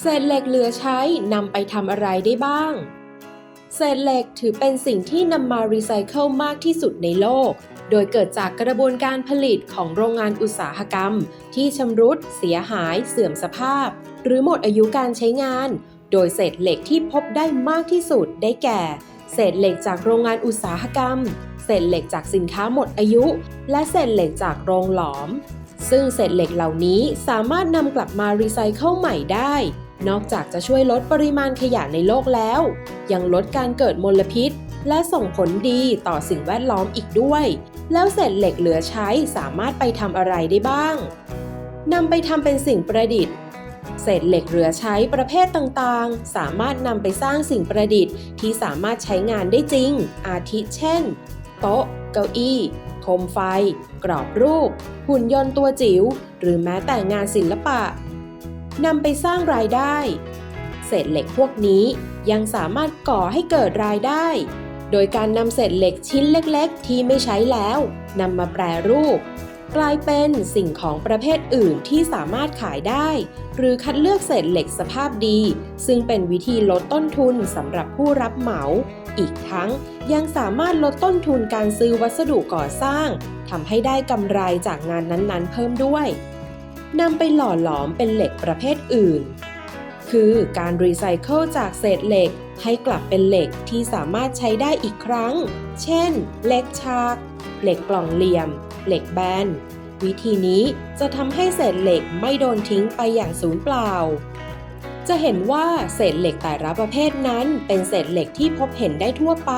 เศษเหล็กเหลือใช้นำไปทำอะไรได้บ้าง เศษเหล็กถือเป็นสิ่งที่นำมารีไซเคิลมากที่สุดในโลก โดยเกิดจากกระบวนการผลิตของโรงงานอุตสาหกรรม ที่ชำรุด เสียหาย เสื่อมสภาพ หรือหมดอายุการใช้งาน โดยเศษเหล็กที่พบได้มากที่สุดได้แก่ เศษเหล็กจากโรงงานอุตสาหกรรม เศษเหล็กจากสินค้าหมดอายุ และเศษเหล็กจากโรงหลอม ซึ่งเศษเหล็กเหล่านี้สามารถนำกลับมารีไซเคิลใหม่ได้ นอกจากจะช่วยลดปริมาณขยะในโลกแล้ว ยังลดการเกิดมลพิษ และส่งผลดีต่อสิ่งแวดล้อมอีกด้วย แล้วเศษเหล็กเหลือใช้สามารถไปทำอะไรได้บ้างนำไปทำเป็นสิ่งประดิษฐ์เศษเหล็กเหลือใช้ประเภทต่างๆ สามารถนำไปสร้างสิ่งประดิษฐ์ที่สามารถใช้งานได้จริง อาทิเช่น โต๊ะ เก้าอี้ โคมไฟ กรอบรูป หุ่นยนต์ตัวจิ๋ว หรือแม้แต่งานศิลปะนำไปสร้างรายได้ เศษเหล็กพวกนี้ยังสามารถก่อให้เกิดรายได้ โดยการนำเศษเหล็กชิ้นเล็ก ๆ ที่ไม่ใช้แล้วนำมาแปรรูป กลายเป็นสิ่งของประเภทอื่นที่สามารถขายได้ หรือคัดเลือกเศษเหล็กสภาพดี ซึ่งเป็นวิธีลดต้นทุนสำหรับผู้รับเหมา อีกทั้งยังสามารถลดต้นทุนการซื้อวัสดุก่อสร้างทำให้ได้กำไรจากงานนั้นๆ เพิ่มด้วยนำไปหล่อหลอมเป็นเหล็กประเภทอื่น คือการรีไซเคิลจากเศษเหล็ก ให้กลับเป็นเหล็กที่สามารถใช้ได้อีกครั้ง เช่น เหล็กฉาก เหล็กกล่องเหลี่ยม เหล็กแบน วิธีนี้จะทำให้เศษเหล็กไม่โดนทิ้งไปอย่างสูญเปล่า จะเห็นว่าเศษเหล็กแต่ละประเภทนั้นเป็นเศษเหล็กที่พบเห็นได้ทั่วไป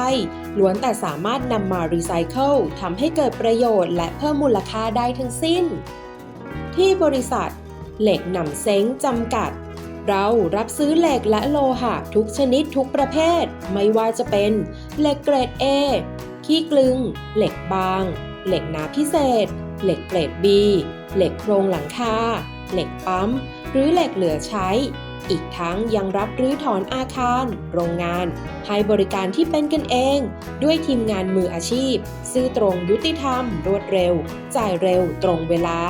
ล้วนแต่สามารถนำมารีไซเคิลทำให้เกิดประโยชน์และเพิ่มมูลค่าได้ทั้งสิ้น ที่บริษัท เหล็กหนำเซ้งจำกัด เรารับซื้อเหล็กและโลหะทุกชนิดทุกประเภท ไม่ว่าจะเป็นเหล็กเกรด A ขี้กลึง เหล็กบาง เหล็กหนาพิเศษ เหล็กเกรด B เหล็กโครงหลังคา เหล็กปั๊ม หรือเหล็กเหลือใช้ อีกทั้งยังรับรื้อถอนอาคาร โรงงาน ให้บริการที่เป็นกันเอง ด้วยทีมงานมืออาชีพ ซื่อตรงยุติธรรม รวดเร็ว จ่ายเร็วตรงเวลา